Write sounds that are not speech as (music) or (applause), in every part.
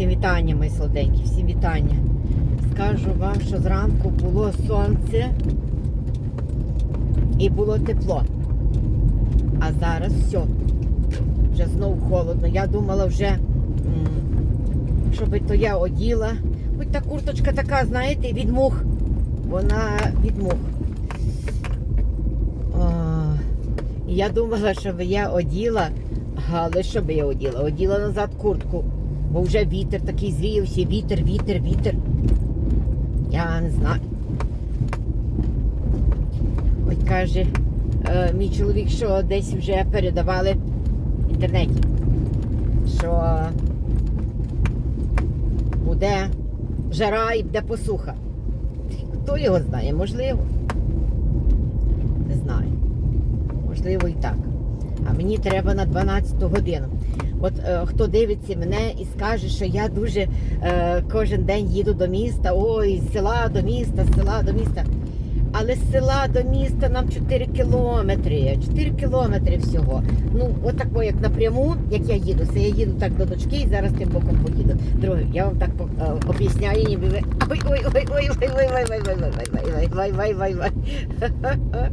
Всім вітання, мої солоденькі, всім вітання. Скажу вам, що зранку було сонце і було тепло. А зараз все. Вже знову холодно. Я думала вже, щоб то я оділа. Хоч та курточка така, знаєте, від мух. Вона від мух. Я думала, (laughs) щоб я оділа, але що би я оділа? Оділа назад куртку, бо вже вітер такий звіявся, вітер, вітер, вітер. Я не знаю. Ось каже е, мій чоловік, що десь вже передавали в інтернеті, що буде жара і буде посуха. Хто його знає? Можливо. Не знаю. Можливо і так. А мені треба на 12 годину. От е, хто дивиться мене і скаже, що я дуже е, кожен день їду до міста, ой, з села до міста, з села до міста. Але з села до міста нам 4 кілометри. 4 кілометри всього. Ну, отако, як напряму, як я їду, це я їду так до дочки і зараз тим боком поїду. Друге, я вам так е, об'ясняю, ніби ви. Ой, ой, ой, ой, ой, ой, ой, ой, ой, ой, ой, ой, ой, ой, ой, ой.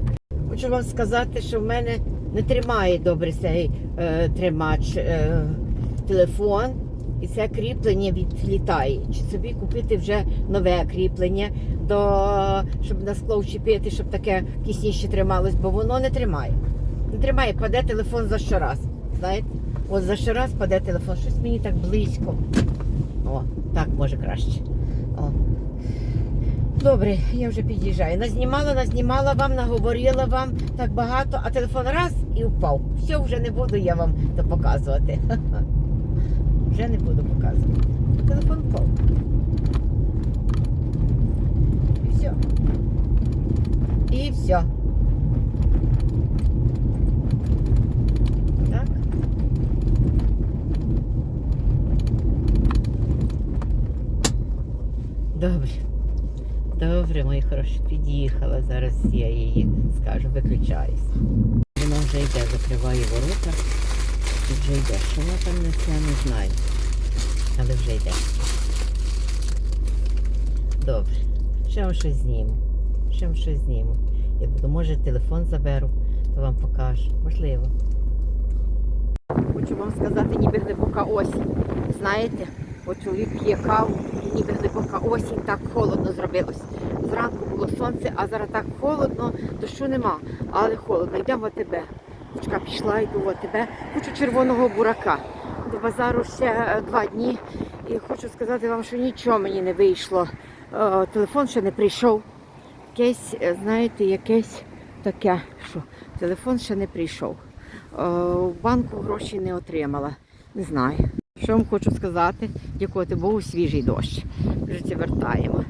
Хочу вам сказати, що в мене не тримає добре цей е, тримач е, телефон, і це кріплення відлітає. Чи собі купити вже нове кріплення, до, щоб на скло вчепити, щоб таке кисніше трималось, бо воно не тримає. Не тримає, паде телефон за щораз. Знаєте? От за щораз паде телефон, щось мені так близько. О, так може краще. Добре, я вже під'їжджаю. Назнімала, назнімала вам, наговорила вам так багато, а телефон раз і впав. Все, вже не буду я вам то показувати. (laughs) Вже не буду показувати. Телефон впав. І все. І все. Так. Добре. Добре, мої хороші, під'їхала. Зараз я її скажу, виключаюсь. Вона вже йде, закриває ворота. І вже йде. Що вона там несе, не знаю. Але вже йде. Добре. Ще вам щось зніму. Ще вам щось зніму. Я буду, може, телефон заберу, то вам покажу. Можливо. Хочу вам сказати, ніби глибока осінь. Знаєте, от чоловік п'є каву, і ніби глибока осінь, так холодно зробилось. Зранку було сонце, а зараз так холодно, дощу нема, але холодно. Йдемо в АТБ. Дочка пішла, йду в АТБ. Хочу червоного бурака. До базару ще е, два дні. І хочу сказати вам, що нічого мені не вийшло. Е, Телефон ще не прийшов. Якесь, е, знаєте, якесь таке, що телефон ще не прийшов. В банку гроші не отримала. Не знаю. Що вам хочу сказати? Дякувати Богу, свіжий дощ. Вже це вертаємо.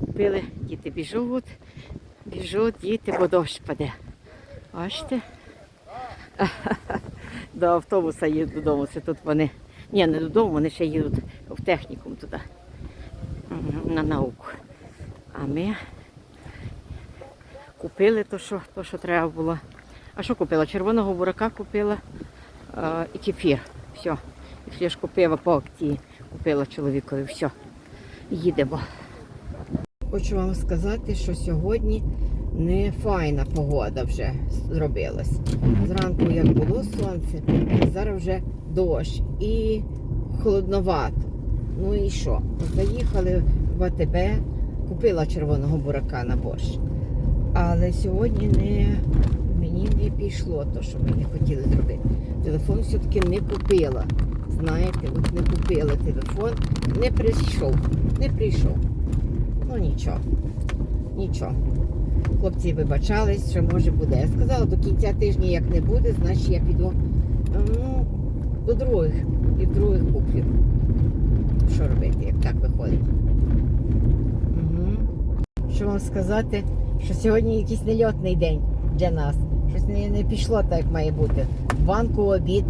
Купили, діти біжуть, біжуть, діти, бо дощ паде. Бачите? (laughs) До автобуса їдуть додому. Це тут вони. Ні, не додому, вони ще їдуть в технікум туди. На науку. А ми купили то, що, то, що треба було. А що купила? Червоного бурака купила і кефір. Все. І фляжку пива по акції купила чоловікові. Все. Їдемо. Хочу вам сказати, що сьогодні не файна погода вже зробилась. Зранку як було сонце, зараз вже дощ і холодновато. Ну і що? Заїхали в АТБ, купила червоного бурака на борщ. Але сьогодні не, мені не пішло те, що ми не хотіли зробити. Телефон все-таки не купила. Знаєте, от не купила телефон, не прийшов, не прийшов. Ну нічого, нічого. Хлопці вибачались, що може буде. Я сказала, до кінця тижня як не буде, значить я піду ну, до других і других куплю. Що робити, як так виходить? Угу. Що вам сказати, що сьогодні якийсь нельотний день для нас. Щось не, не пішло так, як має бути. В банку обід.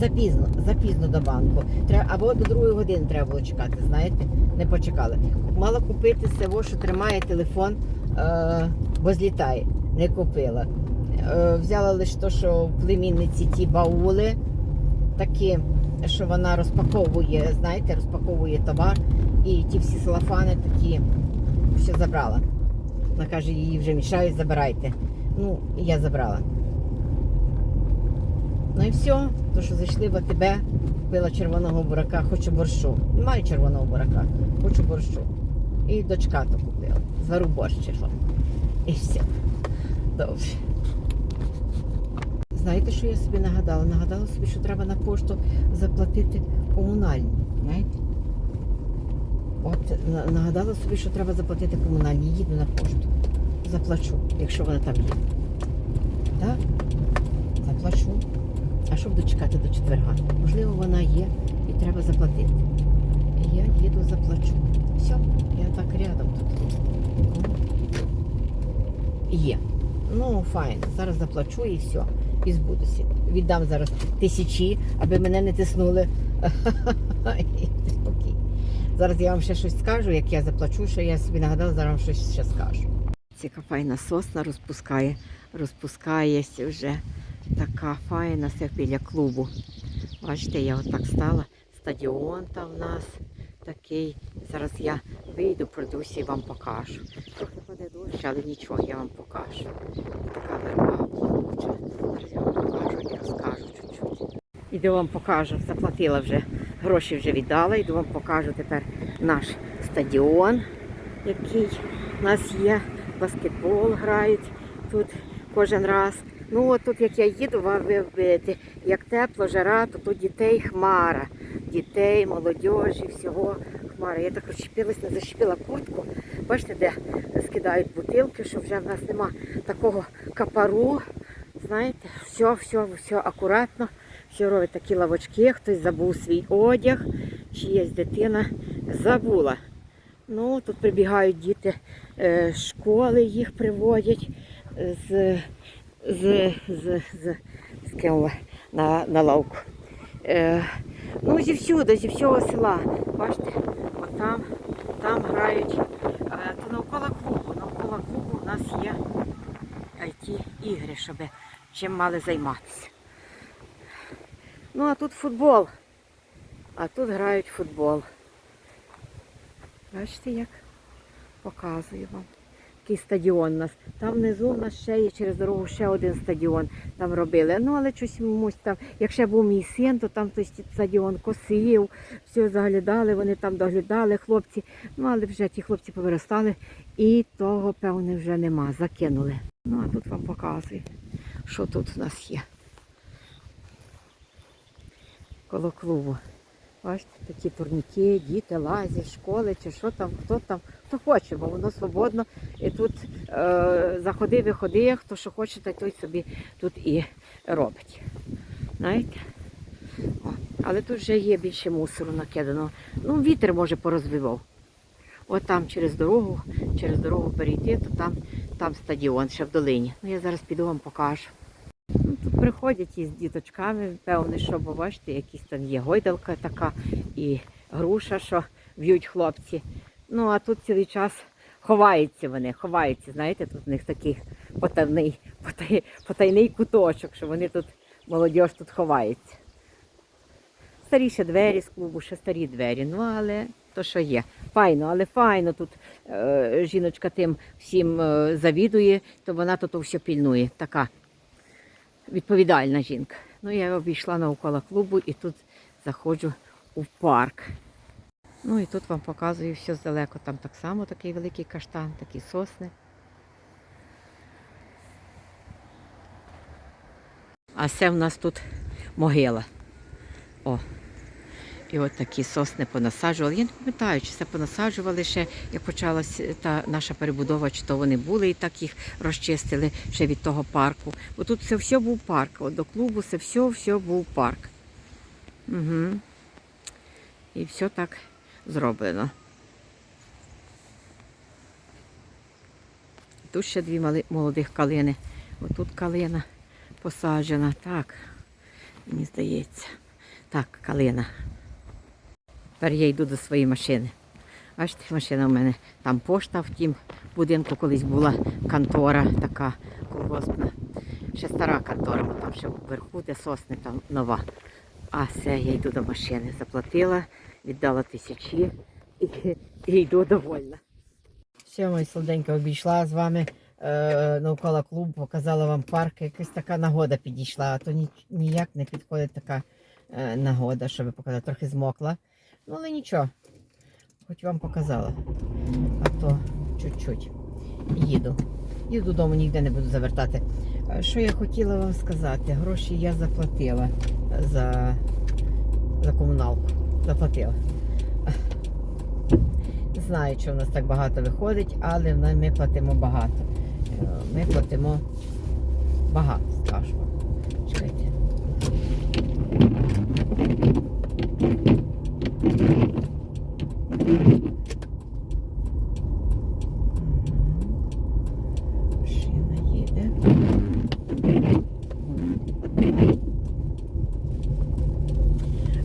Запізно, запізно до банку. Треба, або до другої години треба було чекати, знаєте, не почекали. Мала купити село, що тримає телефон, е, бо злітає. Не купила. Е, взяла лише те, що в племінниці ті баули такі що вона розпаковує, знаєте, розпаковує товар. І ті всі салафани такі все забрала. Вона каже, її вже мішають, забирайте. Ну, я забрала. Ну і все, то що зайшли в АТБ, купила червоного бурака, хочу борщу. Немає червоного бурака, хочу борщу. І дочка то купила. Звару борщ чи що. І все. Добре. Знаєте, що я собі нагадала? Нагадала собі, що треба на пошту заплатити комунальні. Знаєте? От нагадала собі, що треба заплатити комунальні. Їду на пошту. Заплачу, якщо вона там є. Так? Заплачу. А що буду чекати до четверга? Можливо, вона є і треба заплатити. Я їду, заплачу. Все, я так рядом тут. Є. Ну, файно. Зараз заплачу і все. І збудуся. Віддам зараз тисячі, аби мене не тиснули. (laughs) Спокій. Зараз я вам ще щось скажу, як я заплачу, що я собі нагадала, зараз вам щось ще скажу. Ціка файна сосна розпускає, розпускається вже така файна все біля клубу. Бачите, я отак стала. Стадіон там в нас такий. Зараз я вийду, пройдуся і вам покажу. Трохи паде дощ, але нічого, я вам покажу. Така верба плавуча. Зараз я вам покажу і розкажу чуть-чуть. Іду вам покажу, заплатила вже, гроші вже віддала, іду вам покажу тепер наш стадіон, який у нас є. Баскетбол грають тут кожен раз. Ну от тут, як я їду, ви вбити, як тепло, жара, то тут дітей хмара. Дітей, молодіжі, всього хмара. Я так розчепилась, не защепила куртку. Бачите, де скидають бутилки, що вже в нас нема такого капару. Знаєте, все, все, все акуратно. Все робить такі лавочки, хтось забув свій одяг, чиясь дитина забула. Ну, тут прибігають діти е, школи, їх приводять з, з, з, з, ким на, на лавку. Е, ну, зівсюди, зі всього села. Бачите, от там, там грають. Е, то навколо клубу. Навколо клубу у нас є ті ігри, щоб чим мали займатися. Ну, а тут футбол. А тут грають футбол. Бачите, як показую вам. Такий стадіон у нас. Там внизу у нас ще є через дорогу ще один стадіон там робили. Ну, але щось мусь там, як ще був мій син, то там той стадіон косив, все заглядали, вони там доглядали, хлопці. Ну, але вже ті хлопці повиростали і того, певне, вже нема. Закинули. Ну, а тут вам показую, що тут у нас є. Коло клубу. Бачите, такі турніки, діти лазять, школи чи що там, хто там, хто хоче, бо воно свободно. І тут е, заходи, виходи, хто що хоче, та той собі тут і робить. Знаєте? О, але тут вже є більше мусору накидано. Ну, вітер може порозвивав. От там через дорогу, через дорогу перейти, то там, там стадіон ще в долині. Ну я зараз піду вам покажу. Тут приходять із діточками, певне, що, бачите, якісь там є гойдалка така і груша, що в'ють хлопці. Ну, а тут цілий час ховаються вони, ховаються, знаєте, тут у них такий потайний, потай, потайний куточок, що вони тут, молодь тут ховається. Старіші двері з клубу, ще старі двері, ну але то що є. Файно, але файно тут е, жіночка тим всім е, завідує, то вона тут все пільнує. Така відповідальна жінка. Ну, я обійшла навколо клубу і тут заходжу у парк. Ну і тут вам показую все здалеку. Там так само такий великий каштан, такі сосни. А це в нас тут могила. О. І от такі сосни понасаджували. Я не пам'ятаю, чи це понасаджували ще, як почалась та наша перебудова, чи то вони були і так їх розчистили ще від того парку. Бо тут це все був парк. От до клубу це все, все був парк. Угу. І все так зроблено. Тут ще дві мали- молодих калини. Отут калина посаджена. Так, мені здається. Так, калина. Тепер я йду до своєї машини. Бачите, машина в мене там пошта в тім будинку колись була контора така колгоспна. Ще стара контора, бо там ще вверху, де сосни, там нова. А все, я йду до машини. Заплатила, віддала тисячі і, і йду довольна. Все, моя солоденька обійшла з вами е, навколо клубу, показала вам парк. Якась така нагода підійшла, а то ні, ніяк не підходить така е, нагода, щоб показати. Трохи змокла. Ну, але нічого. Хоч вам показала. А то чуть-чуть. Їду. Їду додому, ніде не буду завертати. Що я хотіла вам сказати? Гроші я заплатила за, за комуналку. Заплатила. Знаю, що в нас так багато виходить, але ми платимо багато. Ми платимо багато, скажу. Чекайте. Мгм. Машина їде.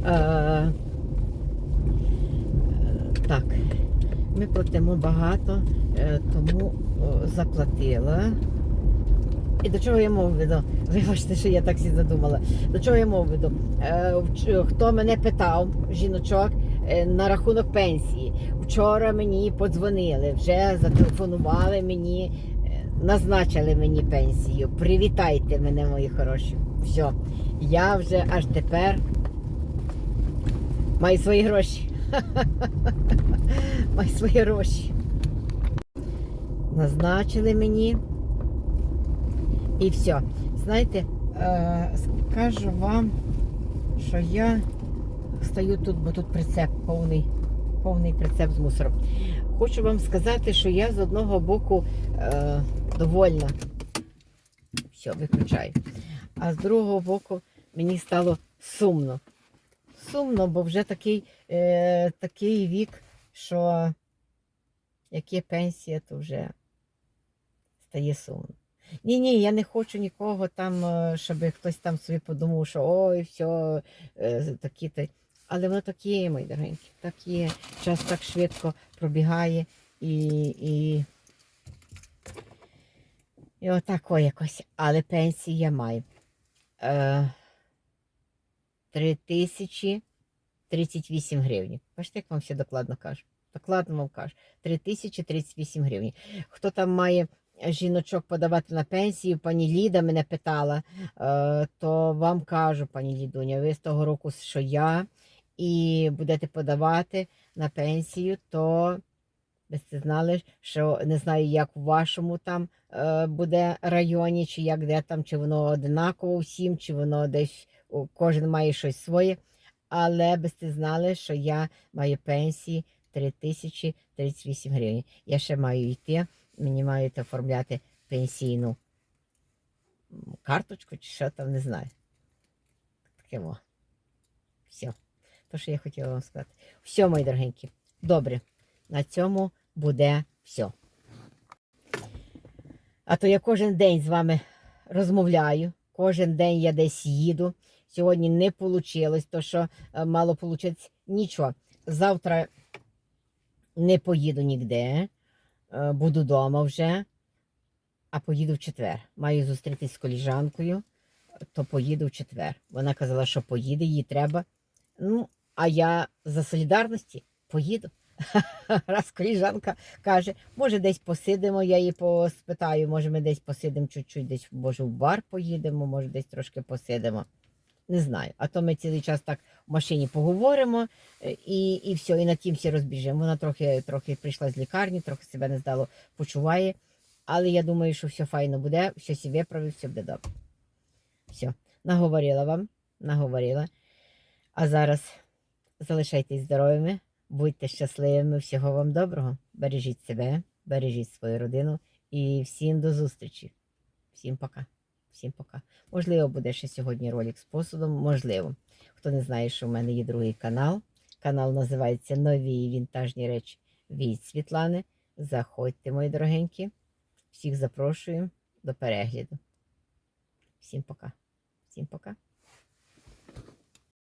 Е, е, Так, ми платимо багато, е, тому заплатила. І до чого я веду? (laughs) Вибачте, що я так всі задумала. До чого я веду? Е, Хто мене питав, жіночок, е, на рахунок пенсії. Вчора мені подзвонили, вже зателефонували мені, назначили мені пенсію. Привітайте мене, мої хороші. Все, я вже аж тепер маю свої гроші. (laughs) Маю свої гроші. Назначили мені. І все. Знаєте, е, скажу вам, що я стою тут, бо тут прицеп повний, повний прицеп з мусором. Хочу вам сказати, що я з одного боку е, довольна. Все, виключаю. А з другого боку мені стало сумно. Сумно, бо вже такий, е, такий вік, що як є пенсія, то вже стає сумно. Ні, ні, я не хочу нікого там, е, щоб хтось там собі подумав, що ой, все, е, такі то. Але воно так є, мої дорогенькі, так є. Час так швидко пробігає і. і... І отако якось. Але пенсії я маю. Е, 3038 гривень. Бачите, як вам все докладно кажу? Докладно вам кажу. 3038 гривень. Хто там має жіночок подавати на пенсію, пані Ліда мене питала, е, то вам кажу, пані Лідуня, ви з того року, що я, і будете подавати на пенсію, то ви це знали, що не знаю, як у вашому там е, буде районі, чи як де там, чи воно одинаково всім, чи воно десь кожен має щось своє. Але би сте знали, що я маю пенсії 3038 гривень. Я ще маю йти, мені мають оформляти пенсійну карточку, чи що там, не знаю. Таке во. Все. То, що я хотіла вам сказати. Все, мої дорогенькі. Добре. На цьому буде все. А то я кожен день з вами розмовляю, кожен день я десь їду. Сьогодні не вийшло, то що е, мало вийти нічого. Завтра не поїду ніде, е, буду вдома вже, а поїду в четвер. Маю зустрітись з коліжанкою, то поїду в четвер. Вона казала, що поїде, їй треба. Ну, а я за солідарності поїду. (laughs) Раз коліжанка каже, може десь посидимо, я її поспитаю, може ми десь посидимо чуть-чуть, десь може в бар поїдемо, може десь трошки посидимо. Не знаю. А то ми цілий час так в машині поговоримо е, і, і все, і на тім всі розбіжимо. Вона трохи, трохи прийшла з лікарні, трохи себе не здало, почуває. Але я думаю, що все файно буде, все сі виправить, все буде добре. Все, наговорила вам, наговорила. А зараз залишайтесь здоровими. Будьте щасливими, всього вам доброго. Бережіть себе, бережіть свою родину і всім до зустрічі. Всім пока. Всім пока. Можливо, буде ще сьогодні ролик з посудом. Можливо. Хто не знає, що в мене є другий канал. Канал називається Нові вінтажні речі від Світлани. Заходьте, мої дорогенькі. Всіх запрошую до перегляду. Всім пока. Всім пока.